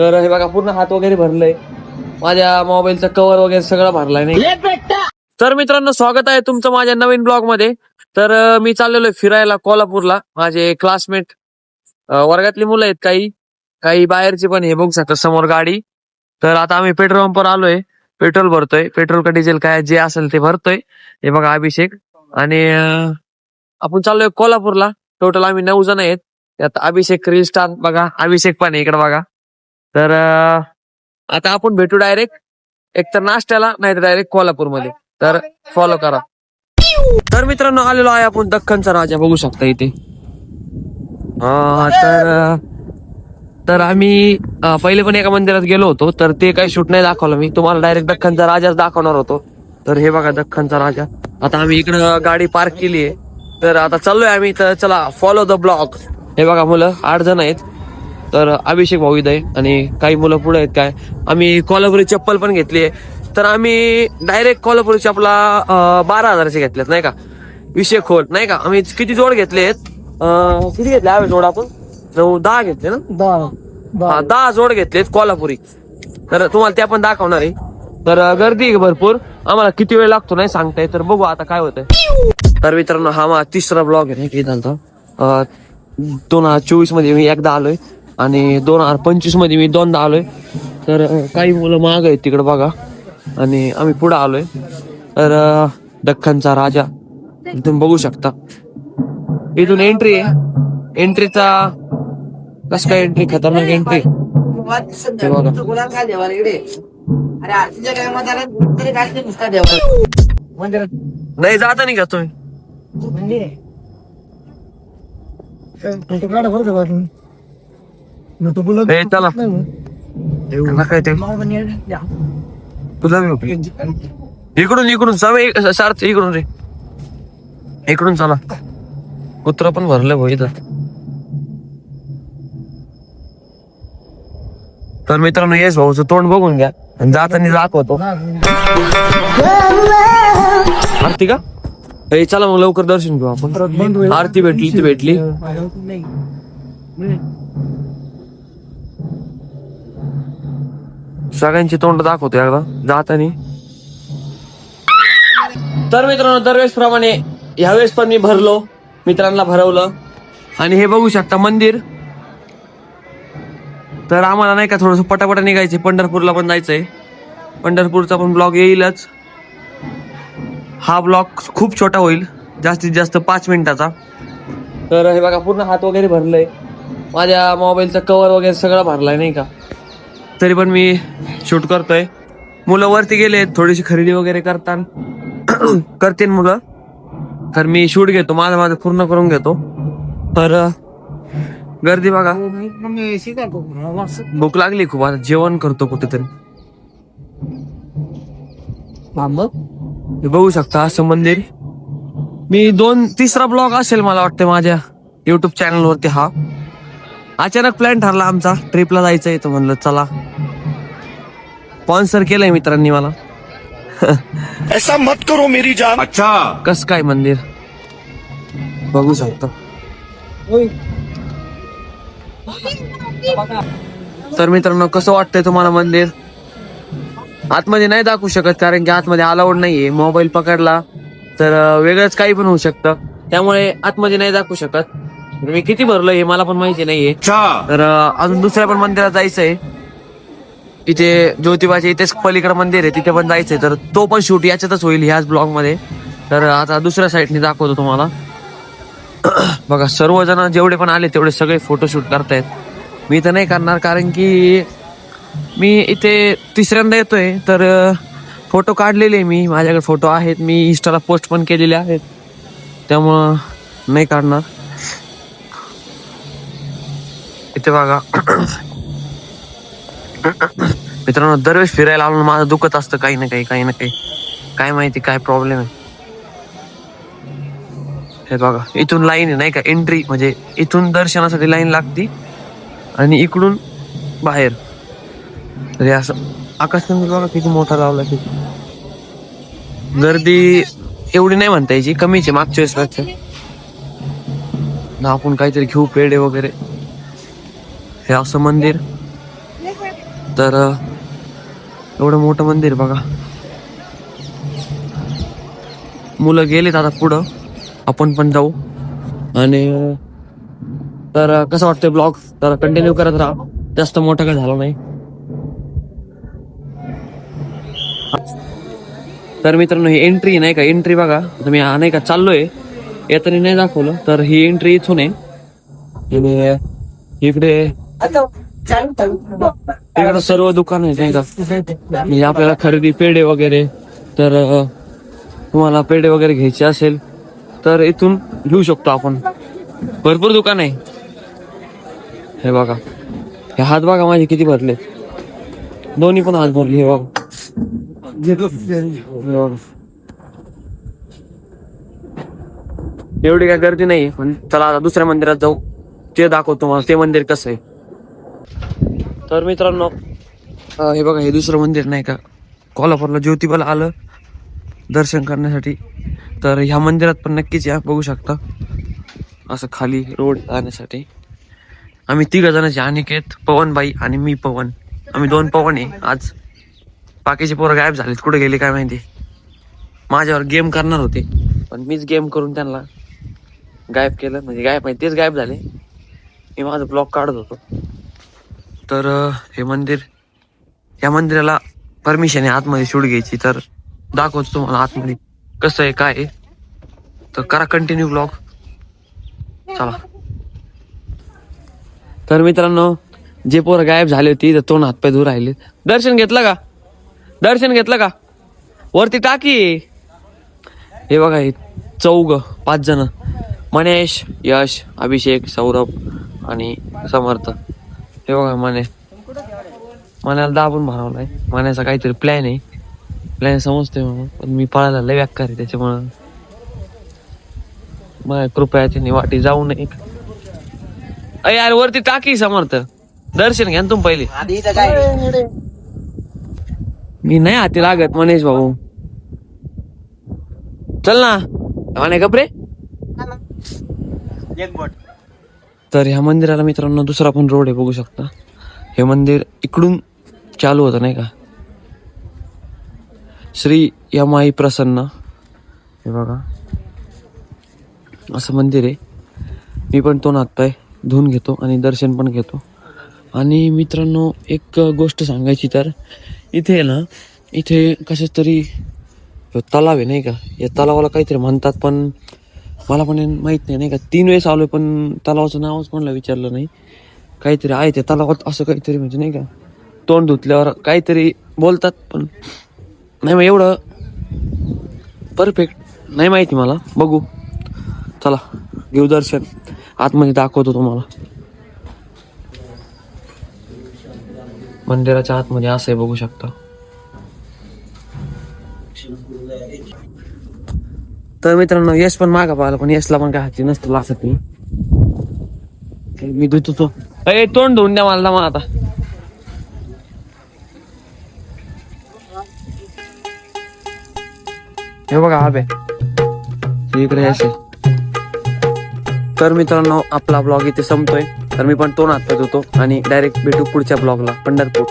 तर हे बघा पूर्ण हात वगैरे भरलंय. माझ्या मोबाईलचं कव्हर वगैरे सगळं भरलाय नाही तर मित्रांनो स्वागत आहे तुमचं माझ्या नवीन ब्लॉगमध्ये तर मी चाललेलो फिरायला कोल्हापूरला. माझे क्लासमेट वर्गातली मुलं आहेत काही. काही बाहेरची पण हे बघू शकता समोर गाडी. तर आता आम्ही पेट्रोल पंपवर आलोय. पेट्रोल भरतोय. पेट्रोल का डिझेल काय जे असेल ते भरतोय. हे बघा अभिषेक. आणि आपण चाललोय कोल्हापूरला. टोटल आम्ही नऊ जण आहेत. त्यात अभिषेक रील स्टार बघा. अभिषेक पण आहे इकडे बघा. तर आता आपण भेटू डायरेक्ट एक तर नाश्त्याला नाही तर डायरेक्ट कोल्हापूरमध्ये. तर फॉलो करा. तर मित्रांनो आलेलो आहे आपण दख्खनचा राजा. बघू शकता इथे. हा तर तर आम्ही अं, पहिले पण एका मंदिरात गेलो होतो. तर ते काही शूट नाही दाखवलं मी. तुम्हाला डायरेक्ट दख्खनचा राजाच दाखवणार होतो. तर हे बघा दख्खनचा राजा. आता आम्ही इकडं गाडी पार्क केली आहे. तर आता चाललोय आम्ही. तर चला फॉलो द ब्लॉग हे बघा मुलं आठ जण आहेत. तर अभिषेक भाऊ इथं आहे आणि काही मुलं पुढे आहेत काय. आम्ही कोल्हापुरी चप्पल पण घेतली आहे. तर आम्ही डायरेक्ट कोल्हापुरी चपला अं, बारा हजाराचे घेतलेत नाही का? विषय खोल नाही का? आम्ही किती जोड घेतलेत किती घेतले आम्ही जोड आपण? नऊ दहा घेतले ना? हा, दहा जोड घेतलेत कोल्हापुरी. तर तुम्हाला त्या पण दाखवणार आहे. तर गर्दी आहे भरपूर. आम्हाला किती वेळ लागतो नाही सांगताय तर बघू आता काय होतंय. तर मित्रांनो हा माझा तिसरा ब्लॉग आहे झालं दोन हजार चोवीसमध्ये मी एकदा आलोय. आणि दोन हजार पंचवीसमध्ये मी दोनदा आलोय. तर काही मुलं माग आहेत तिकडे बघा. आणि आम्ही पुढे आलोय. तर दख्खनचा राजा. तुम्ही बघू शकता. इथून एंट्री आहे. एंट्रीचा कस काय एंट्री खतरनाक एंट्री नाही जाता नाही का तुम्ही? म्हणजे? काय ते तुला मी. इकडून इकडून सवय सार्थ इकडून रे इकडून चला कुत्र पण भरलं भाऊ इथं तर मित्रांनो येस भाऊचं तोंड बघून घ्या आणि जाताना दाखवतो आरती का ए, चला मग लवकर दर्शन घेऊ आपण आरती भेटली ती भेटली सगळ्यांची तोंड दाखवतो एकदा. जातानी. तर मित्रांनो दरवेळेस प्रमाणे यावेळेस पण मी भरलो. मित्रांना भरवलं. आणि हे बघू शकता मंदिर. तर आम्हाला नाही का थोडस पटापटा निघायचे पंढरपूरला पण जायचंय. पंढरपूरचा पण ब्लॉग येईलच. हा ब्लॉग खूप छोटा होईल. जास्तीत जास्त पाच मिनिटाचा. तर हे बघा पूर्ण हात वगैरे भरलंय. माझ्या मोबाईलचं कवर वगैरे सगळं भरलाय नाही का? तरी पण मी शूट करतोय. मुलं वरती गेले थोडीशी खरेदी वगैरे करतात करतील मुलं. तर मी शूट घेतो माझं माझं पूर्ण करून घेतो. तर गर्दी बघा. भूक लागली खूप आता जेवण करतो कुठेतरी. हे बघू शकता असं मंदिर. मी दोन तिसरा ब्लॉग असेल मला वाटतं माझ्या युट्यूब चॅनल वरती हा. अचानक प्लॅन ठरला आमचा. ट्रिपला जायचंय तर म्हणलं चला. स्पॉन्सर केलंय मित्रांनी मला. ऐसा मत करो मेरी जान. अच्छा. कस काय मंदिर? बघू शकतो. तर मित्रांनो कसं वाटतंय तुम्हाला मंदिर? आतमध्ये नाही दाखवू शकत कारण की आतमध्ये अलाउड नाहीये. मोबाईल पकडला तर वेगळंच काही पण होऊ शकतं. त्यामुळे आतमध्ये नाही दाखवू शकत. मी किती भरलं हे मला पण माहिती नाहीये. तर अजून दुसऱ्या पण मंदिरात जायचंय. इथे ज्योतिबाच्या इथेच पलीकडे मंदिर आहे तिथे पण जायचंय. तर तो पण शूट याच्यातच होईल ह्याच ब्लॉगमध्ये तर आता दुसऱ्या साईडने दाखवतो तुम्हाला. बघा सर्वजण जेवढे पण आले तेवढे सगळे फोटो शूट करतायत. मी तर नाही करणार कारण की मी इथे तिसऱ्यांदा येतोय. तर फोटो काढलेले मी. माझ्याकडे फोटो आहेत. मी इंस्टाला पोस्ट पण केलेले आहेत. त्यामुळं नाही काढणार. इथे बघा. मित्रांनो दरवेळेस फिरायला आलो माझं दुखत असतं काही ना काही काही ना काही. काय माहिती काय प्रॉब्लेम आहे. हे बघा इथून लाईन आहे नाही का? एंट्री म्हणजे इथून दर्शनासाठी लाईन लागती आणि इकडून बाहेर. तरी असं आकाशकंदील बघा किती मोठा लावला किती गर्दी एवढी नाही म्हणता यायची कमीच आहे मागच्या वेळेस ना आपण काहीतरी घेऊ पेढे वगैरे. हे असं मंदिर. तर एवढं मोठं मंदिर बघा. मुलं गेलेत आता पुढं. आपण पण जाऊ. आणि तर कसं वाटतंय ब्लॉग? तर कंटिन्यू करत राहा. जास्त मोठं काय झालं नाही. तर मित्रांनो ही एंट्री नाही का? एंट्री बघा. आता मी नाही का चाललोय. येताना नाही दाखवलं तर ही एंट्री इथून आहे. इकडे इकडे सर्व दुकान आहे नाही का? म्हणजे आपल्याला खरेदी पेढे वगैरे तर तुम्हाला पेढे वगैरे घ्यायचे असेल तर इथून घेऊ शकतो आपण. भरपूर दुकान आहे. हे बघा. हे हात बघा माझे किती भरले. दोन्ही पण हात भरले हे बघा. एवढी काय गर्दी नाही पण चला आता दुसऱ्या मंदिरात जाऊ. ते दाखवतो तुम्हाला ते मंदिर कसं आहे. तर मित्रांनो हे बघा हे दुसरं मंदिर नाही का? कोल्हापूरला ज्योतिबाला आलं दर्शन करण्यासाठी. तर ह्या मंदिरात पण नक्कीच या बघू शकता. असं खाली रोड जाण्यासाठी. आम्ही तिघ जणांचे अनिकेत पवनबाई आणि मी पवन. आम्ही दोन पवन आहे आज. बाकीचे पोरं गायब झालेत. कुठे गेले काय माहिती? माझ्यावर गेम करणार होते. पण मीच गेम करून त्यांना गायब केलं. म्हणजे गायब माहिती तेच गायब झाले. मी माझं ब्लॉग काढत होतो. तर हे मंदिर या मंदिराला परमिशन आहे आतमध्ये शूट घ्यायची तर दाखवतो तुम्हाला आतमध्ये कसं आहे काय आहे. तर करा कंटिन्यू ब्लॉग चला. तर मित्रांनो जे पोरं गायब झाले होती तर तोंड हातपाय दूर राहिले. दर्शन घेतलं का? दर्शन घेतलं का? वरती टाकी. हे बघा हे चौग पाच जण. मनेश यश अभिषेक सौरभ आणि समर्थ. हे बघा मने मनाला दाबून भरावलाय मनाचा काहीतरी प्लॅन आहे. प्लॅन समजतोय म्हणून. पण मी पळायला लय व्याख्या आहे त्याच्यामुळं. कृपया त्यांनी वाटी जाऊ नये. अय यार वरती टाकी समर्थ. दर्शन घ्या ना तुम्ही पहिले. मी नाही हाती लागत मनेश भाऊ. चल ना. म्हणे कपरे एक बोट. तर ह्या मंदिराला मित्रांनो दुसरा पण रोड आहे बघू शकता. हे मंदिर इकडून चालू होतं नाही का? श्री यमाई प्रसन्न. हे बघा. असं मंदिर आहे. मी पण तो नाचताय धुवून घेतो आणि दर्शन पण घेतो. आणि मित्रांनो एक गोष्ट सांगायची तर इथे आहे ना इथे कशाच तरी तलाव आहे नाही का? या तलावाला काहीतरी म्हणतात पण मला पण माहीत नाही नाही का? तीन वेळेस आलोय पण तलावाचं नावच कोणाला विचारलं नाही. काहीतरी आहे त्या तलावात असं काहीतरी म्हणजे नाही का? तोंड धुतल्यावर काहीतरी बोलतात पण नाही मग एवढं परफेक्ट नाही माहिती मला. बघू. चला घेऊ दर्शन. आतमध्ये दाखवतो तुम्हाला. मंदिराच्या आतमध्ये असं बघू शकता. तर मित्रांनो यश पण मागा पाहिला पण यशला पण काय हाती नसतं लागत मी मी धुतो तो. तोंड धुवून द्या मला मग आता. हे बघा आबे. इकडे यश आहे. तर मित्रांनो आपला ब्लॉग इथे संपतोय. तर मी पण तो हात होतो आणि डायरेक्ट भेटू पुढच्या ब्लॉगला पंढरपूर.